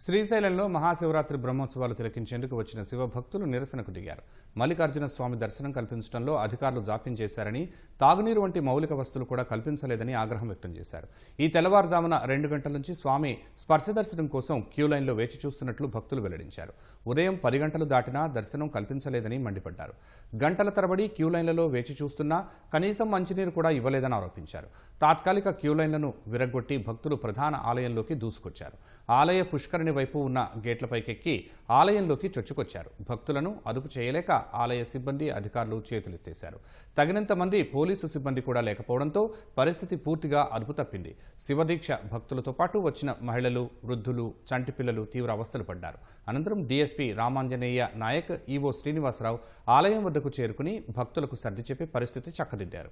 శ్రీశైలంలో మహాశివరాత్రి బ్రహ్మోత్సవాలు తిలకించేందుకు వచ్చిన శివ భక్తులు నిరసనకు దిగారు. మల్లికార్జున స్వామి దర్శనం కల్పించడంలో అధికారులు జాప్యం చేశారని తాగునీరు వంటి మౌలిక వస్తువులు కూడా కల్పించలేదని ఆగ్రహం వ్యక్తం చేశారు. ఈ తెల్లవారుజామున రెండు గంటల నుంచి స్వామి స్పర్శ దర్శనం కోసం క్యూ లైన్లో వేచి చూస్తున్నట్లు భక్తులు వెల్లడించారు. ఉదయం పది గంటలు దాటినా దర్శనం కల్పించలేదని మండిపడ్డారు. గంటల తరబడి క్యూ లైన్లలో వేచి చూస్తున్నా కనీసం మంచినీరు కూడా ఇవ్వలేదని ఆరోపించారు. తాత్కాలిక క్యూ లైన్లను విరగొట్టి భక్తులు ప్రధాన ఆలయంలోకి దూసుకొచ్చారు. ఆలయ పుష్కరిణి వైపు ఉన్న గేట్లపైకెక్కి ఆలయంలోకి చొచ్చుకొచ్చారు. భక్తులను అదుపు చేయలేక ఆలయ సిబ్బంది అధికారులు చేతులెత్తేశారు. తగినంత మంది పోలీసు సిబ్బంది కూడా లేకపోవడంతో పరిస్థితి పూర్తిగా అదుపు తప్పింది. శివదీక్ష భక్తులతో పాటు వచ్చిన మహిళలు వృద్ధులు చంటి పిల్లలు తీవ్ర అవస్థలు పడ్డారు. అనంతరం డీఎస్పీ రామాంజనేయ నాయక్ ఈవో శ్రీనివాసరావు ఆలయం వద్దకు చేరుకుని భక్తులకు సర్ది చెప్పి పరిస్థితి చక్కదిద్దారు.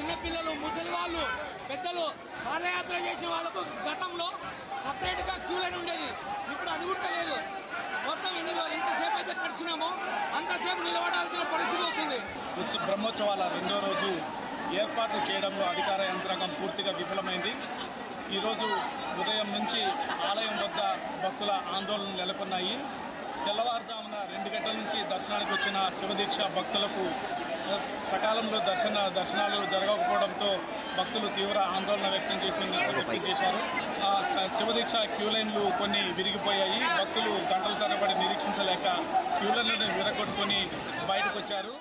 చిన్నపిల్లలు ముసలి వాళ్ళు పెద్దలు పాదయాత్ర చేసిన వాళ్ళకు గతంలో సపరేట్గా క్యూ లైన్ ఉండేది. ఇప్పుడు అది కూడా లేదు. మొత్తం ఎన్ని రోజులు ఎంతసేపు అయితే ఖర్చున్నామో అంతసేపు నిలబడాల్సిన పరిస్థితి వస్తుంది. బ్రహ్మోత్సవాల రెండో రోజు ఏర్పాట్లు చేయడంలో అధికార యంత్రాంగం పూర్తిగా విఫలమైంది. ఈరోజు ఉదయం నుంచి ఆలయం వద్ద భక్తుల ఆందోళనలు నెలకొన్నాయి. తెల్లవారుజామున రెండు గంటల నుంచి దర్శనానికి వచ్చిన శివదీక్ష భక్తులకు సకాలంలో దర్శన దర్శనాలు జరగకపోవడంతో భక్తులు తీవ్ర ఆందోళన వ్యక్తం చేసి వ్యక్తం చేశారు. ఆ, శివదీక్ష క్యూ లైన్లు కొన్ని విరిగిపోయాయి. భక్తులు గంటల తరబడి నిరీక్షించలేక క్యూ లైన్లను విరగొట్టుకొని బయటకు వచ్చారు